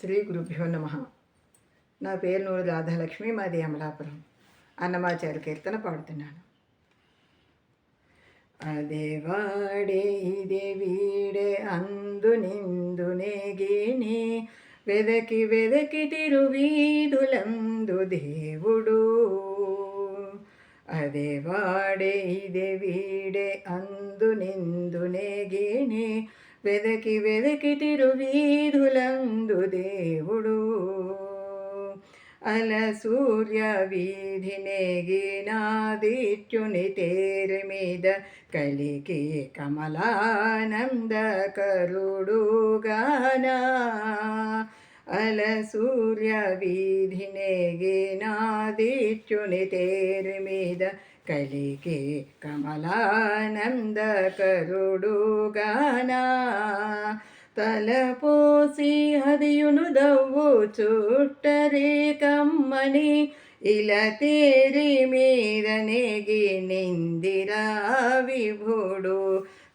శ్రీ గురుభ్యో నమ. నా పేరు నూరు రాధాలక్ష్మి మాది అమలాపురం. అన్నమాచార్య కీర్తన పాడుతున్నాను. అదే వాడే ఇదే వీడే అందు నిందు నేగిని వెదకి వెదకి తిరువీధులందు దేవుడు. అదే వాడే ఇదే వీడే అందు నిందు నేగిని వెదకి వెదకి తిరువీధులందు దేవుడు అల సూర్య వీధి నేగినాదిత్యుని తేరి మీద కలికి కమలానంద కరుడుగానా అల సూర్య వీధి నేగినాదిత్యుని తేరి మీద కలికి కమలానంద కరుడుగానా తలపోసి హదియును దవ్వు చుట్టరే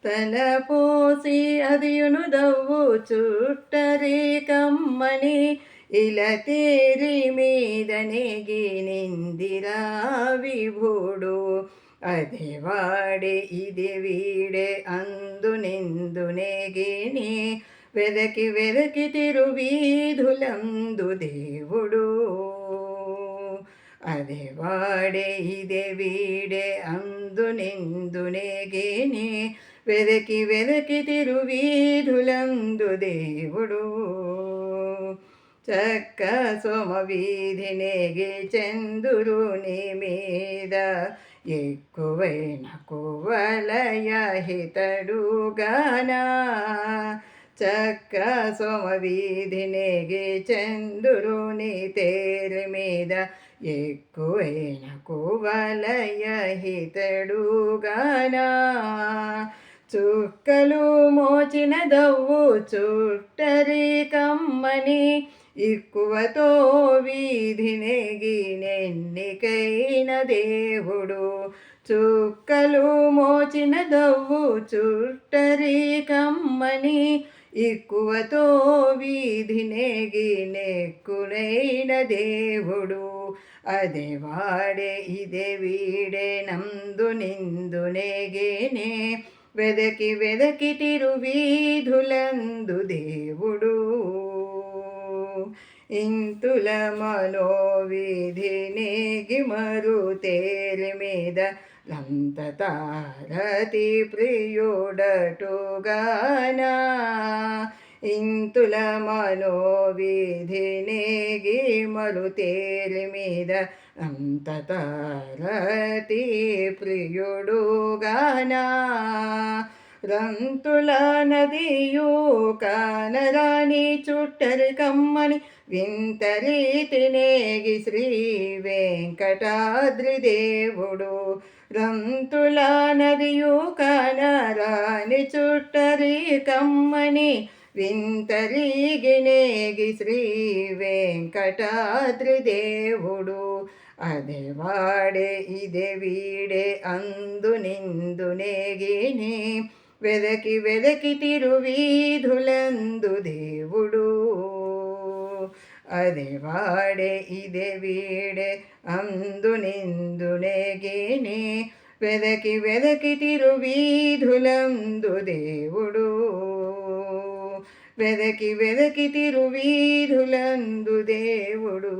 కమ్మని ఇలా తలపోసి అదియును దవ్వు చుట్టరే కమ్మని ఇలా తేరి మీద నెగి నిందిరా విభుడు. అది వాడే ఇది వీడే అందు నిందు నేగిని వెదకి వెదకి తిరువీధులందు దేవుడు. అది వాడే ఇది వీడే అందు నిందు నేగిని వెదకి వెదకి తిరువీధులందు దేవుడు. చక్క సోమ వీధి నేగి చందురుని మీద. ఎక్కువైన కువలయ హితడుగానా చక్క సోమ వీధి నేగి చందురుని తేరి మీద. ఎక్కువైన కువలయ చుక్కలు మోచిన దవ్వు చుట్టరి కమ్మని ఎక్కువతో వీధి నెన్నికైన దేవుడు. చుక్కలు మోచిన దవ్వు చుట్టరి కమ్మని ఎక్కువతో వీధి నెక్కునైన దేవుడు. అదే వాడే ఇదే వీడే నందు నిందు నేగేనే వెదకి వెదకి తిరువీధులందు దేవుడు ఇంతుల మనోవిధి నేగిమరు తేరి మీద లంత తారతి ప్రియుడటుగానా ఇంతుల మనోవిధి నేగిమరు తేరి మీద అంత తారతి ప్రియుడుగానా? రంతుల నదియు కానరాని చుట్టరి కమ్మని వింత రీతినేగి శ్రీ వెంకటాద్రి దేవుడు. రంతుల నదియు కానరాని చుట్టరి కమ్మని వింతరీగినేగి శ్రీ వెంకటాద్రి దేవుడు. అదే వాడే ఇదే వీడే అందు నిందు నేగిని వెదకి వెదకి తిరువీధులందు దేవుడు అదే వాడే ఇదే వీడే అందు నిందు నేగిని వెదకి వెదకి తిరువీధులందు దేవుడు వెదకి వెదకి తిరువీధులందు దేవుడు